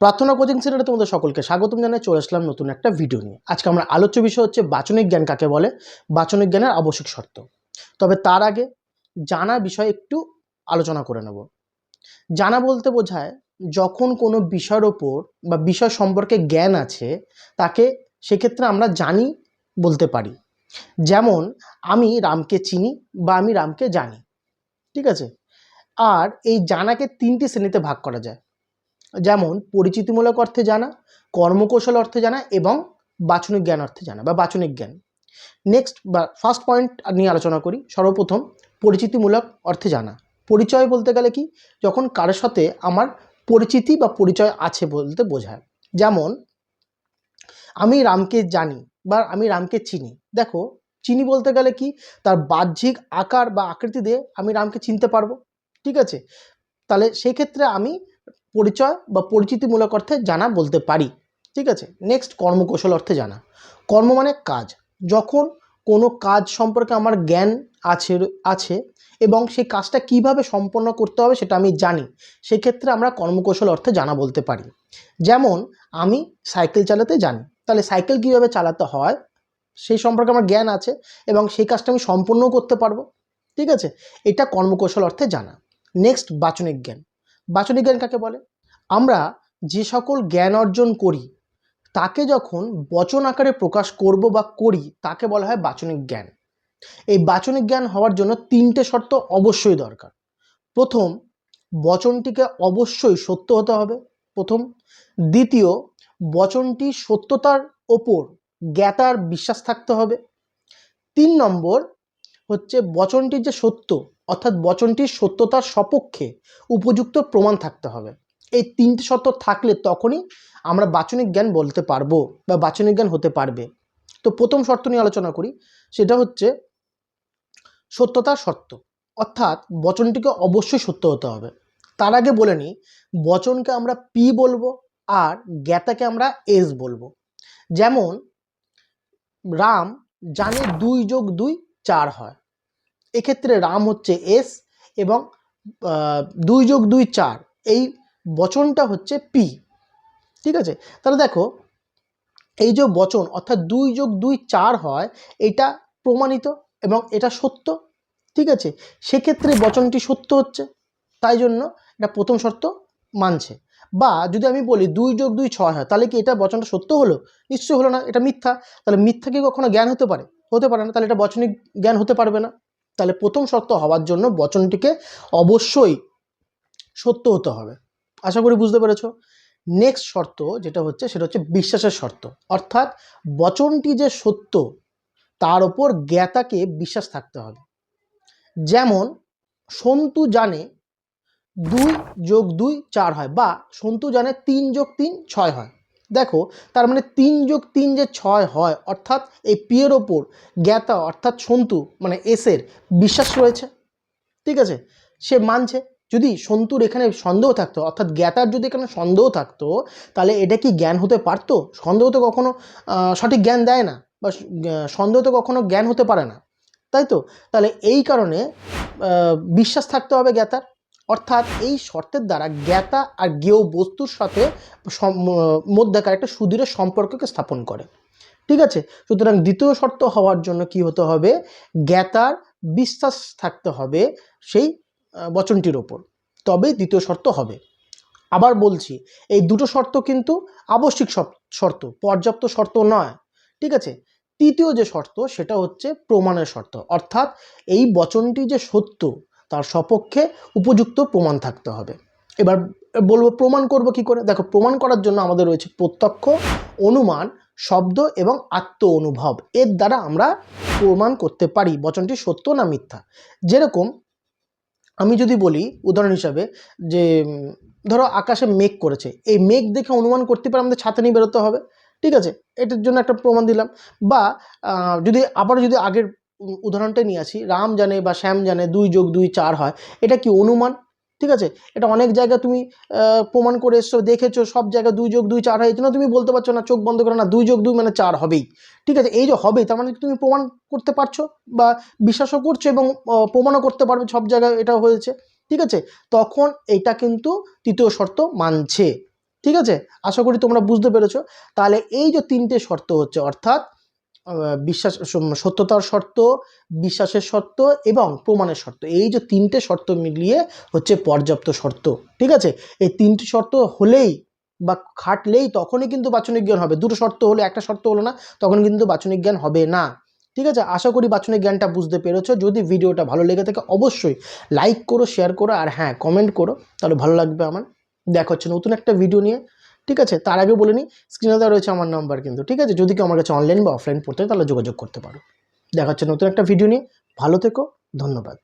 প্রার্থনা কোচিং সেন্টারে তোমাদের সকলকে স্বাগতম জানাই, চলে আসলাম নতুন একটা ভিডিও নিয়ে। আজকে আমরা আলোচ্য বিষয় হচ্ছে বাচনিক জ্ঞান কাকে বলে? বাচনিক জ্ঞানের আবশ্যিক শর্ত। তবে তার আগে জানা বিষয় একটু আলোচনা করে নেব। জানা বলতে বোঝায়, যখন কোনো বিষয়ের ওপর বা বিষয় সম্পর্কে জ্ঞান আছে, তাকে সেক্ষেত্রে আমরা জানি বলতে পারি। যেমন, আমি রামকে চিনি বা আমি রামকে জানি। ঠিক আছে? আর এই জানাকে তিনটি শ্রেণীতে ভাগ করা যায়। যেমন পরিচিতিমূলক অর্থে জানা, কর্মকৌশল অর্থে জানা এবং বাচনিক জ্ঞান অর্থে জানা বা বাচনিক জ্ঞান। নেক্সট বা ফার্স্ট পয়েন্ট নিয়ে আলোচনা করি, সর্বপ্রথম পরিচিতিমূলক অর্থে জানা। পরিচয় বলতে গেলে কি? যখন কারোর সাথে আমার পরিচিতি বা পরিচয় আছে বলতে বোঝায়। যেমন, আমি রামকে জানি বা আমি রামকে চিনি। দেখো, চিনি বলতে গেলে কি? তার বাহ্যিক আকার বা আকৃতি দিয়ে আমি রামকে চিনতে পারব। ঠিক আছে? তাহলে সেই ক্ষেত্রে আমি পরিচয় বা পরিচিতিমূলক অর্থে জানা বলতে পারি। ঠিক আছে? নেক্সট কর্মকৌশল অর্থে জানা। কর্ম মানে কাজ। যখন কোনো কাজ সম্পর্কে আমার জ্ঞান আছে আছে এবং সেই কাজটা কীভাবে সম্পন্ন করতে হবে সেটা আমি জানি, সেক্ষেত্রে আমরা কর্মকৌশল অর্থে জানা বলতে পারি। যেমন, আমি সাইকেল চালাতে জানি। তাহলে সাইকেল কীভাবে চালাতে হয়? সেই সম্পর্কে আমার জ্ঞান আছে এবং সেই কাজটা আমি সম্পূর্ণ করতে পারব। ঠিক আছে? এটা কর্মকৌশল অর্থে জানা। নেক্সট বাচনিক জ্ঞান। বাচনিক জ্ঞান কাকে বলে? আমরা যে সকল জ্ঞান অর্জন করি, তাকে যখন বচন আকারে প্রকাশ করব বা করি, তাকে বলা হয় বাচনিক জ্ঞান। এই বাচনিক জ্ঞান হওয়ার জন্য তিনটে শর্ত অবশ্যই দরকার। প্রথম, বচনটিকে অবশ্যই সত্য হতে হবে। প্রথম, দ্বিতীয়, বচনটি সত্যতার ওপর জ্ঞাতার বিশ্বাস থাকতে হবে। তিন নম্বর হচ্ছে বচনটির যে সত্য অর্থাৎ বচনটির সত্যতার সপক্ষে উপযুক্ত প্রমাণ থাকতে হবে। এই তিনটে শর্ত থাকলে তখনই আমরা বাচনিক জ্ঞান বলতে পারব বা বাচনিক জ্ঞান হতে পারবে। তো প্রথম শর্ত নিয়ে আলোচনা করি, সেটা হচ্ছে সত্যতার শর্ত। অর্থাৎ বচনটিকে অবশ্যই সত্য হতে হবে। তার আগে বলে নিই, বচনকে আমরা পি বলব আর জ্ঞাতাকে আমরা এস বলব। যেমন, রাম জানে দুই যোগ দুই চার হয়। এক্ষেত্রে রাম হচ্ছে এস এবং দুই যোগ দুই চার, এই বচনটা হচ্ছে পি। ঠিক আছে? তাহলে দেখো, এই যে বচন, অর্থাৎ দুই যোগ দুই চার হয়, এটা প্রমাণিত এবং এটা সত্য। ঠিক আছে? সেক্ষেত্রে বচনটি সত্য হচ্ছে, তাই জন্য এটা প্রথম শর্ত মানছে। বা যদি আমি বলি দুই যোগ দুই ছয় হয়, তাহলে কি এটা বচনটা সত্য হলো? নিশ্চয়ই হলো না, এটা মিথ্যা। তাহলে মিথ্যা কি কখনো জ্ঞান হতে পারে? হতে পারে না, তাহলে এটা বচনিক জ্ঞান হতে পারবে না। তাহলে প্রথম শর্ত হওয়ার জন্য বচনটিকে অবশ্যই সত্য হতে হবে। আশা করি বুঝতে পেরেছ? নেক্সট শর্ত যেটা হচ্ছে, সেটা হচ্ছে বিশ্বাসের শর্ত। অর্থাৎ বচনটি যে সত্য, তার ওপর জ্ঞাতাকে বিশ্বাস থাকতে হবে। যেমন, সন্তু জানে দুই যোগ দুই চার হয়, বা সন্তু জানে তিন যোগ তিন ছয় হয়। দেখো, তার মানে তিন যোগ তিন যে ছয় হয়, অর্থাৎ এই পিয়ের ওপর জ্ঞাতা, অর্থাৎ সন্তু মানে এসের বিশ্বাস রয়েছে। ঠিক আছে? সে মানছে। যদি সন্তুর এখানে সন্দেহ থাকতো, অর্থাৎ জ্ঞাতার যদি এখানে সন্দেহ থাকতো, তাহলে এটা কি জ্ঞান হতে পারতো? সন্দেহ তো কখনো সঠিক জ্ঞান দেয় না, বা সন্দেহ তো কখনো জ্ঞান হতে পারে না। তাই তো? তাহলে এই কারণে বিশ্বাস থাকতে হবে জ্ঞাতার। অর্থাৎ এই শর্তের দ্বারা জ্ঞাতা আর জ্ঞেয় বস্তুর সাথে মধ্যেকার একটা সুদৃঢ় সম্পর্ককে স্থাপন করে। ঠিক আছে? সুতরাং দ্বিতীয় শর্ত হওয়ার জন্য কি হতে হবে? জ্ঞাতার বিশ্বাস থাকতে হবে সেই বচনটির ওপর। তবেই দ্বিতীয় শর্ত হবে। আবার বলছি, এই দুটো শর্ত কিন্তু আবশ্যিক শর্ত, পর্যাপ্ত শর্ত নয়। ঠিক আছে? তৃতীয় যে শর্ত, সেটা হচ্ছে প্রমাণের শর্ত। অর্থাৎ এই বচনটি যে সত্য তার সপক্ষে উপযুক্ত প্রমাণ থাকতে হবে। এবার বলব প্রমাণ করব কি করে? দেখো, প্রমাণ করার জন্য আমাদের রয়েছে প্রত্যক্ষ, অনুমান, শব্দ এবং আত্ম অনুভব। এর দ্বারা আমরা প্রমাণ করতে পারি বচনটি সত্য না মিথ্যা। যেরকম আমি যদি বলি, উদাহরণ হিসাবে যে ধরো আকাশে মেঘ করেছে। এই মেঘ দেখে অনুমান করতে পারে আমাদের ছাতা নিয়ে বেরোতে হবে। ঠিক আছে? এটার জন্য একটা প্রমাণ দিলাম। বা যদি আবার যদি আগের উম, উদাহরণটাই নিয়ে আসি। রাম জানে বা শ্যাম জানে দুই যোগ দুই চার হয়। এটা কি অনুমান? ঠিক আছে? এটা অনেক জায়গা তুমি প্রমাণ করে এসছো দেখেছ সব জায়গায় দুই যোগ দুই চার হয় এই তুমি বলতে পারছ না চোখ বন্ধ করে না দুই যোগ দুই মানে চার হবেই। ঠিক আছে? এই যে হবেই তার মানে তুমি প্রমাণ করতে পারছ বা বিশ্বাসও করছ এবং প্রমাণও করতে পারবে সব জায়গায় এটা হয়েছে। ঠিক আছে? তখন এটা কিন্তু তৃতীয় শর্ত মানছে। ঠিক আছে? আশা করি তোমরা বুঝতে পেরেছ। তাহলে এই যে তিনটে শর্ত হচ্ছে অর্থাৎ বিশ্বাস সত্যতার শর্ত, বিশ্বাসের শর্ত এবং প্রমাণের শর্ত। এই যে তিনটে শর্ত মিলিয়ে হচ্ছে পর্যাপ্ত শর্ত, ঠিক আছে? এই তিনটে শর্ত হলেই বা খাটলেই তখনই কিন্তু বাচনিক জ্ঞান হবে। দুটো শর্ত হলে, একটা শর্ত হলো না, তখন কিন্তু বাচনিক জ্ঞান হবে না। ঠিক আছে? আশা করি বাচনিক জ্ঞানটা বুঝতে পেরেছ। যদি ভিডিওটা ভালো লেগে থাকে, অবশ্যই লাইক করো শেয়ার করো, আর হ্যাঁ কমেন্ট করো, তাহলে ভালো লাগবে আমার। দেখা হচ্ছে নতুন একটা ভিডিও নিয়ে। ঠিক আছে? তার আগে বলে নিই স্ক্রিনে দেওয়া রয়েছে আমার নাম্বার কিন্তু, ঠিক আছে? যদি কেউ আমার কাছে অনলাইন বা অফলাইন পড়তে হয় তাহলে যোগাযোগ করতে পারো। দেখা হচ্ছে নতুন একটা ভিডিও নিয়ে। ভালো থেকো, ধন্যবাদ।